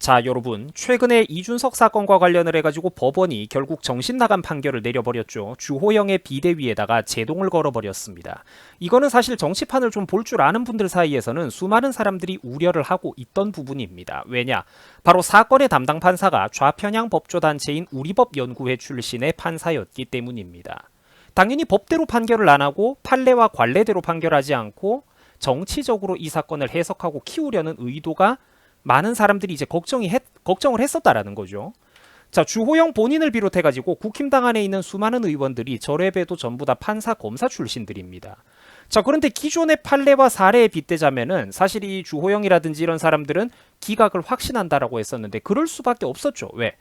자, 여러분. 최근에 이준석 사건과 관련을 해가지고 법원이 결국 정신 나간 판결을 내려버렸죠. 주호영의 비대위에다가 제동을 걸어버렸습니다. 이거는 사실 정치판을 좀 볼 줄 아는 분들 사이에서는 수많은 사람들이 우려를 하고 있던 부분입니다. 왜냐? 바로 사건의 담당 판사가 좌편향 법조단체인 우리법연구회 출신의 판사였기 때문입니다. 당연히 법대로 판결을 안 하고 판례와 관례대로 판결하지 않고 정치적으로 이 사건을 해석하고 키우려는 의도가 많은 사람들이 이제 걱정이 했, 걱정을 했었다라는 거죠. 자, 주호영 본인을 비롯해 가지고 국힘당 안에 있는 수많은 의원들이 저래봬도 전부 다 판사 검사 출신들입니다. 자, 그런데 기존의 판례와 사례에 빗대자면은 사실 이 주호영이라든지 이런 사람들은 기각을 확신한다라고 했었는데 그럴 수밖에 없었죠. 왜?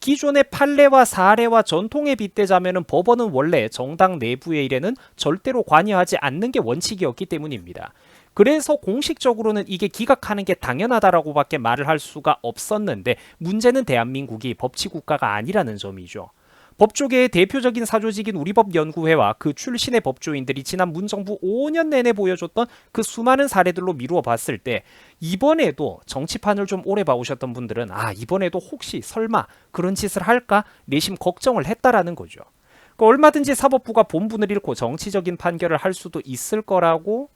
기존의 판례와 사례와 전통에 빗대자면은 법원은 원래 정당 내부의 일에는 절대로 관여하지 않는 게 원칙이었기 때문입니다. 그래서 공식적으로는 이게 기각하는 게 당연하다라고밖에 말을 할 수가 없었는데 문제는 대한민국이 법치 국가가 아니라는 점이죠. 법조계의 대표적인 사조직인 우리법연구회와 그 출신의 법조인들이 지난 문정부 5년 내내 보여줬던 그 수많은 사례들로 미루어 봤을 때 이번에도 정치판을 좀 오래 봐오셨던 분들은 아 이번에도 혹시 설마 그런 짓을 할까 내심 걱정을 했다라는 거죠. 그 얼마든지 사법부가 본분을 잃고 정치적인 판결을 할 수도 있을 거라고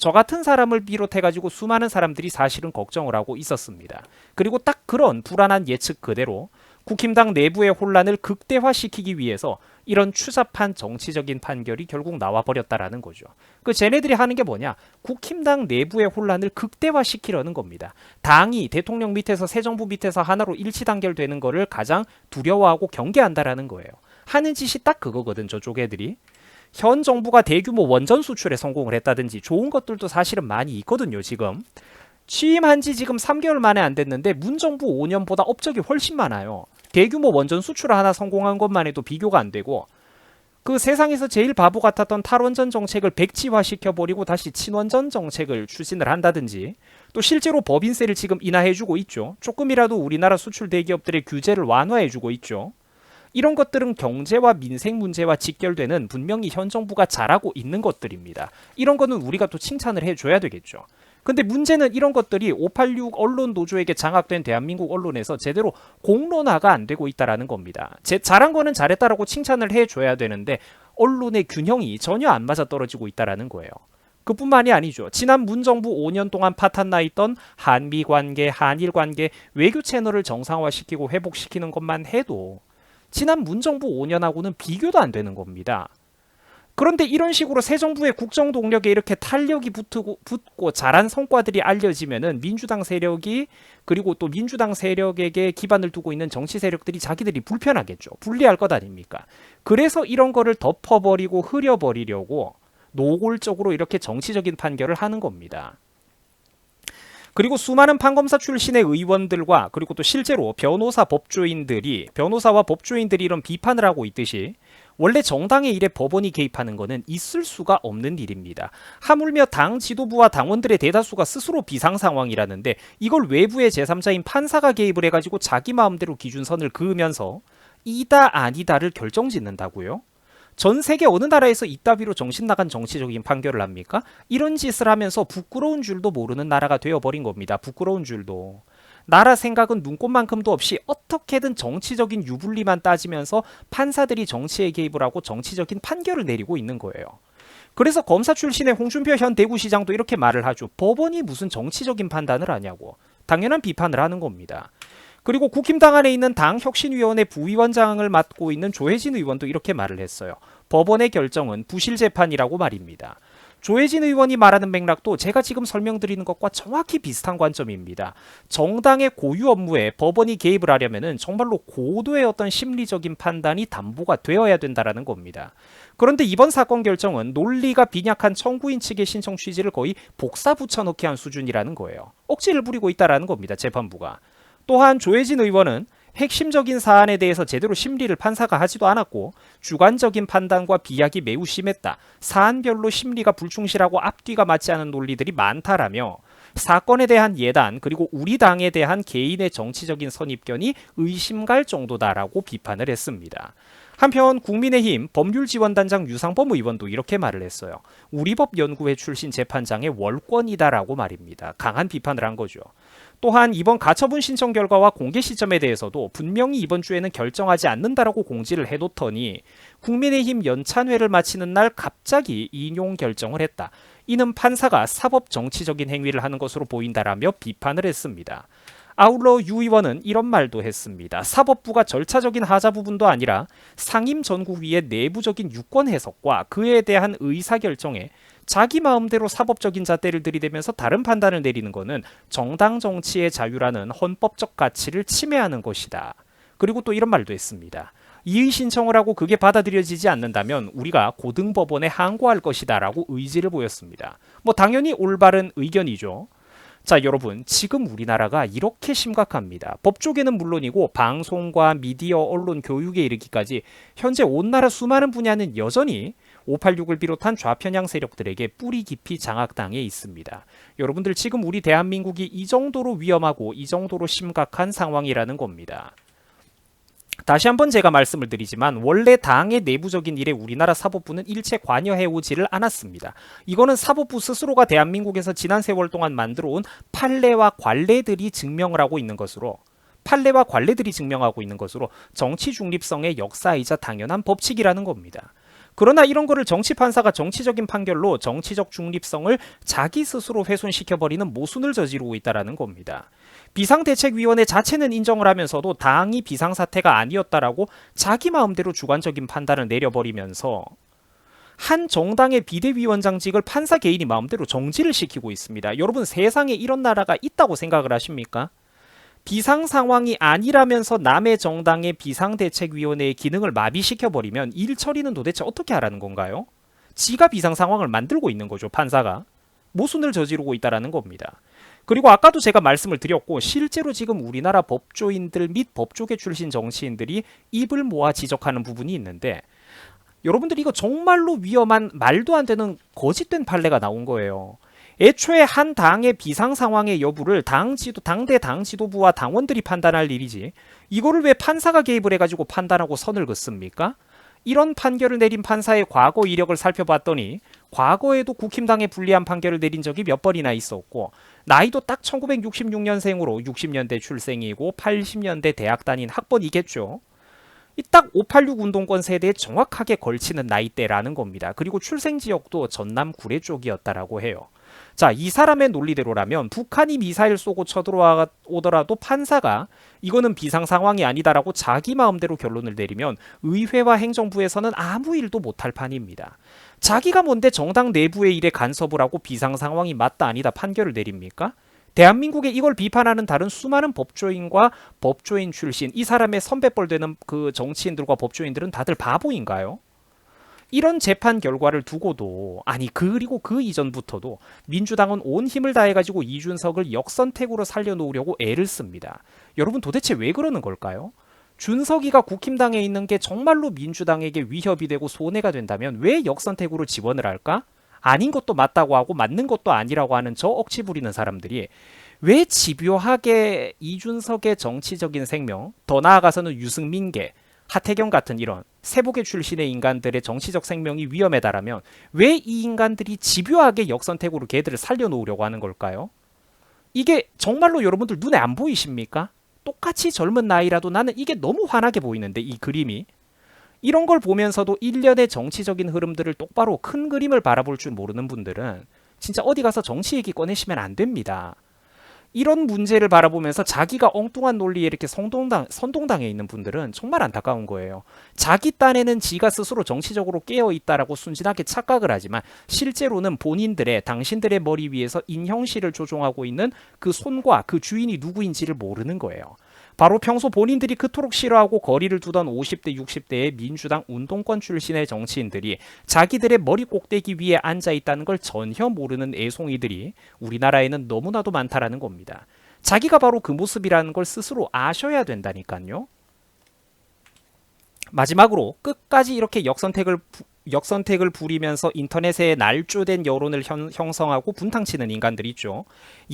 저 같은 사람을 비롯해가지고 수많은 사람들이 사실은 걱정을 하고 있었습니다. 그리고 딱 그런 불안한 예측 그대로 국힘당 내부의 혼란을 극대화시키기 위해서 이런 추잡한 정치적인 판결이 결국 나와 버렸다라는 거죠. 그 쟤네들이 하는 게 뭐냐? 국힘당 내부의 혼란을 극대화시키려는 겁니다. 당이 대통령 밑에서 새 정부 밑에서 하나로 일치 단결되는 거를 가장 두려워하고 경계한다라는 거예요. 하는 짓이 딱 그거거든 저쪽 애들이. 현 정부가 대규모 원전 수출에 성공을 했다든지 좋은 것들도 사실은 많이 있거든요, 지금. 취임한 지 지금 3개월 만에 안 됐는데 문 정부 5년보다 업적이 훨씬 많아요. 대규모 원전 수출 하나 성공한 것만 해도 비교가 안 되고 그 세상에서 제일 바보 같았던 탈원전 정책을 백지화 시켜 버리고 다시 친원전 정책을 추진을 한다든지 또 실제로 법인세를 지금 인하해 주고 있죠. 조금이라도 우리나라 수출 대기업들의 규제를 완화해 주고 있죠. 이런 것들은 경제와 민생 문제와 직결되는 분명히 현 정부가 잘하고 있는 것들입니다. 이런 거는 우리가 또 칭찬을 해줘야 되겠죠. 근데 문제는 이런 것들이 586 언론 노조에게 장악된 대한민국 언론에서 제대로 공론화가 안 되고 있다라는 겁니다. 제 잘한 거는 잘했다라고 칭찬을 해줘야 되는데 언론의 균형이 전혀 안 맞아 떨어지고 있다라는 거예요. 그뿐만이 아니죠. 지난 문정부 5년 동안 파탄나 있던 한미 관계, 한일 관계, 외교 채널을 정상화시키고 회복시키는 것만 해도 지난 문정부 5년하고는 비교도 안 되는 겁니다. 그런데 이런 식으로 새 정부의 국정 동력에 이렇게 탄력이 붙고, 붙고 잘한 성과들이 알려지면은 민주당 세력이 그리고 또 민주당 세력에게 기반을 두고 있는 정치 세력들이 자기들이 불편하겠죠. 불리할 것 아닙니까? 그래서 이런 거를 덮어버리고 흐려버리려고 노골적으로 이렇게 정치적인 판결을 하는 겁니다. 그리고 수많은 판검사 출신의 의원들과 그리고 또 실제로 변호사 법조인들이 변호사와 법조인들이 이런 비판을 하고 있듯이 원래 정당의 일에 법원이 개입하는 것은 있을 수가 없는 일입니다. 하물며 당 지도부와 당원들의 대다수가 스스로 비상 상황이라는데 이걸 외부의 제3자인 판사가 개입을 해가지고 자기 마음대로 기준선을 그으면서 이다 아니다를 결정짓는다고요? 전 세계 어느 나라에서 이따위로 정신 나간 정치적인 판결을 합니까? 이런 짓을 하면서 부끄러운 줄도 모르는 나라가 되어버린 겁니다. 부끄러운 줄도. 나라 생각은 눈꽃만큼도 없이 어떻게든 정치적인 유불리만 따지면서 판사들이 정치에 개입을 하고 정치적인 판결을 내리고 있는 거예요. 그래서 검사 출신의 홍준표 현 대구시장도 이렇게 말을 하죠. 법원이 무슨 정치적인 판단을 하냐고. 당연한 비판을 하는 겁니다. 그리고 국힘당 안에 있는 당 혁신위원회 부위원장을 맡고 있는 조혜진 의원도 이렇게 말을 했어요. 법원의 결정은 부실 재판이라고 말입니다. 조혜진 의원이 말하는 맥락도 제가 지금 설명드리는 것과 정확히 비슷한 관점입니다. 정당의 고유 업무에 법원이 개입을 하려면 정말로 고도의 어떤 심리적인 판단이 담보가 되어야 된다라는 겁니다. 그런데 이번 사건 결정은 논리가 빈약한 청구인 측의 신청 취지를 거의 복사 붙여넣기 한 수준이라는 거예요. 억지를 부리고 있다라는 겁니다. 재판부가. 또한 조혜진 의원은 핵심적인 사안에 대해서 제대로 심리를 판사가 하지도 않았고 주관적인 판단과 비약이 매우 심했다. 사안별로 심리가 불충실하고 앞뒤가 맞지 않은 논리들이 많다라며 사건에 대한 예단 그리고 우리 당에 대한 개인의 정치적인 선입견이 의심갈 정도다라고 비판을 했습니다. 한편 국민의힘 법률지원단장 유상범 의원도 이렇게 말을 했어요. 우리법 연구회 출신 재판장의 월권이다라고 말입니다. 강한 비판을 한 거죠. 또한 이번 가처분 신청 결과와 공개 시점에 대해서도 분명히 이번 주에는 결정하지 않는다라고 공지를 해뒀더니 국민의힘 연찬회를 마치는 날 갑자기 인용 결정을 했다. 이는 판사가 사법 정치적인 행위를 하는 것으로 보인다라며 비판을 했습니다. 아울러 유 의원은 이런 말도 했습니다. 사법부가 절차적인 하자 부분도 아니라 상임 전국위의 내부적인 유권 해석과 그에 대한 의사 결정에 자기 마음대로 사법적인 잣대를 들이대면서 다른 판단을 내리는 것은 정당 정치의 자유라는 헌법적 가치를 침해하는 것이다. 그리고 또 이런 말도 했습니다. 이의 신청을 하고 그게 받아들여지지 않는다면 우리가 고등법원에 항고할 것이다라고 의지를 보였습니다. 뭐 당연히 올바른 의견이죠. 자, 여러분, 지금 우리나라가 이렇게 심각합니다. 법조계는 물론이고 방송과 미디어, 언론, 교육에 이르기까지 현재 온 나라 수많은 분야는 여전히 586을 비롯한 좌편향 세력들에게 뿌리 깊이 장악당해 있습니다. 여러분들 지금 우리 대한민국이 이 정도로 위험하고 이 정도로 심각한 상황이라는 겁니다. 다시 한번 제가 말씀을 드리지만 원래 당의 내부적인 일에 우리나라 사법부는 일체 관여해 오지를 않았습니다. 이거는 사법부 스스로가 대한민국에서 지난 세월 동안 만들어 온 판례와 관례들이 증명을 하고 있는 것으로 판례와 관례들이 증명하고 있는 것으로 정치 중립성의 역사이자 당연한 법칙이라는 겁니다. 그러나 이런 거를 정치 판사가 정치적인 판결로 정치적 중립성을 자기 스스로 훼손시켜 버리는 모순을 저지르고 있다라는 겁니다. 비상대책위원회 자체는 인정을 하면서도 당이 비상사태가 아니었다라고 자기 마음대로 주관적인 판단을 내려버리면서 한 정당의 비대위원장직을 판사 개인이 마음대로 정지를 시키고 있습니다. 여러분 세상에 이런 나라가 있다고 생각을 하십니까? 비상 상황이 아니라면서 남의 정당의 비상대책위원회의 기능을 마비시켜버리면 일 처리는 도대체 어떻게 하라는 건가요? 지가 비상 상황을 만들고 있는 거죠, 판사가. 모순을 저지르고 있다라는 겁니다. 그리고 아까도 제가 말씀을 드렸고 실제로 지금 우리나라 법조인들 및 법조계 출신 정치인들이 입을 모아 지적하는 부분이 있는데 여러분들 이거 정말로 위험한 말도 안 되는 거짓된 판례가 나온 거예요. 애초에 한 당의 비상 상황의 여부를 당 지도 당대 당 지도부와 당원들이 판단할 일이지 이거를 왜 판사가 개입을 해가지고 판단하고 선을 긋습니까? 이런 판결을 내린 판사의 과거 이력을 살펴봤더니 과거에도 국힘당에 불리한 판결을 내린 적이 몇 번이나 있었고 나이도 딱 1966년생으로 60년대 출생이고 80년대 대학 다닌 학번이겠죠. 이 딱 586 운동권 세대에 정확하게 걸치는 나이대라는 겁니다. 그리고 출생 지역도 전남 구례 쪽이었다라고 해요. 자, 이 사람의 논리대로라면 북한이 미사일 쏘고 쳐들어오더라도 판사가 이거는 비상 상황이 아니다라고 자기 마음대로 결론을 내리면 의회와 행정부에서는 아무 일도 못할 판입니다. 자기가 뭔데 정당 내부의 일에 간섭을 하고 비상 상황이 맞다 아니다 판결을 내립니까? 대한민국에 이걸 비판하는 다른 수많은 법조인과 법조인 출신 이 사람의 선배뻘 되는 그 정치인들과 법조인들은 다들 바보인가요? 이런 재판 결과를 두고도 아니 그리고 그 이전부터도 민주당은 온 힘을 다해 가지고 이준석을 역선택으로 살려놓으려고 애를 씁니다. 여러분 도대체 왜 그러는 걸까요? 준석이가 국힘당에 있는 게 정말로 민주당에게 위협이 되고 손해가 된다면 왜 역선택으로 지원을 할까? 아닌 것도 맞다고 하고 맞는 것도 아니라고 하는 저 억지 부리는 사람들이 왜 집요하게 이준석의 정치적인 생명, 더 나아가서는 유승민계, 하태경 같은 이런 세복의 출신의 인간들의 정치적 생명이 위험에 달하면 왜 이 인간들이 집요하게 역선택으로 걔들을 살려놓으려고 하는 걸까요? 이게 정말로 여러분들 눈에 안 보이십니까? 똑같이 젊은 나이라도 나는 이게 너무 환하게 보이는데 이 그림이 이런 걸 보면서도 일련의 정치적인 흐름들을 똑바로 큰 그림을 바라볼 줄 모르는 분들은 진짜 어디 가서 정치 얘기 꺼내시면 안 됩니다. 이런 문제를 바라보면서 자기가 엉뚱한 논리에 이렇게 선동당, 선동당해 있는 분들은 정말 안타까운 거예요. 자기 딴에는 지가 스스로 정치적으로 깨어 있다라고 순진하게 착각을 하지만 실제로는 본인들의 당신들의 머리 위에서 인형실을 조종하고 있는 그 손과 그 주인이 누구인지를 모르는 거예요. 바로 평소 본인들이 그토록 싫어하고 거리를 두던 50대, 60대의 민주당 운동권 출신의 정치인들이 자기들의 머리 꼭대기 위에 앉아 있다는 걸 전혀 모르는 애송이들이 우리나라에는 너무나도 많다라는 겁니다. 자기가 바로 그 모습이라는 걸 스스로 아셔야 된다니까요. 마지막으로 끝까지 이렇게 역선택을 역선택을 부리면서 인터넷에 날조된 여론을 현, 형성하고 분탕치는 인간들 있죠.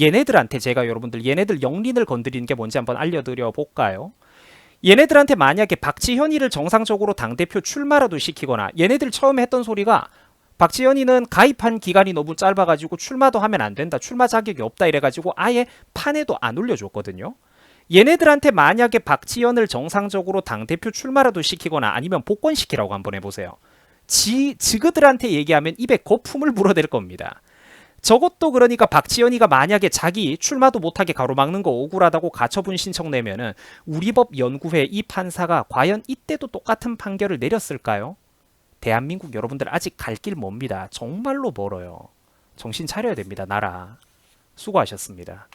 얘네들한테 제가 여러분들 얘네들 영린을 건드리는 게 뭔지 한번 알려드려 볼까요? 얘네들한테 만약에 박지현이를 정상적으로 당대표 출마라도 시키거나 얘네들 처음에 했던 소리가 박지현이는 가입한 기간이 너무 짧아가지고 출마도 하면 안 된다. 출마 자격이 없다 이래가지고 아예 판에도 안 올려줬거든요. 얘네들한테 만약에 박지현을 정상적으로 당대표 출마라도 시키거나 아니면 복권시키라고 한번 해보세요. 지, 지그들한테 얘기하면 입에 거품을 물어댈 겁니다. 저것도 그러니까 박지현이가 만약에 자기 출마도 못하게 가로막는 거 억울하다고 가처분 신청 내면은 우리법 연구회 이 판사가 과연 이때도 똑같은 판결을 내렸을까요? 대한민국 여러분들 아직 갈 길 멉니다. 정말로 멀어요. 정신 차려야 됩니다, 나라. 수고하셨습니다.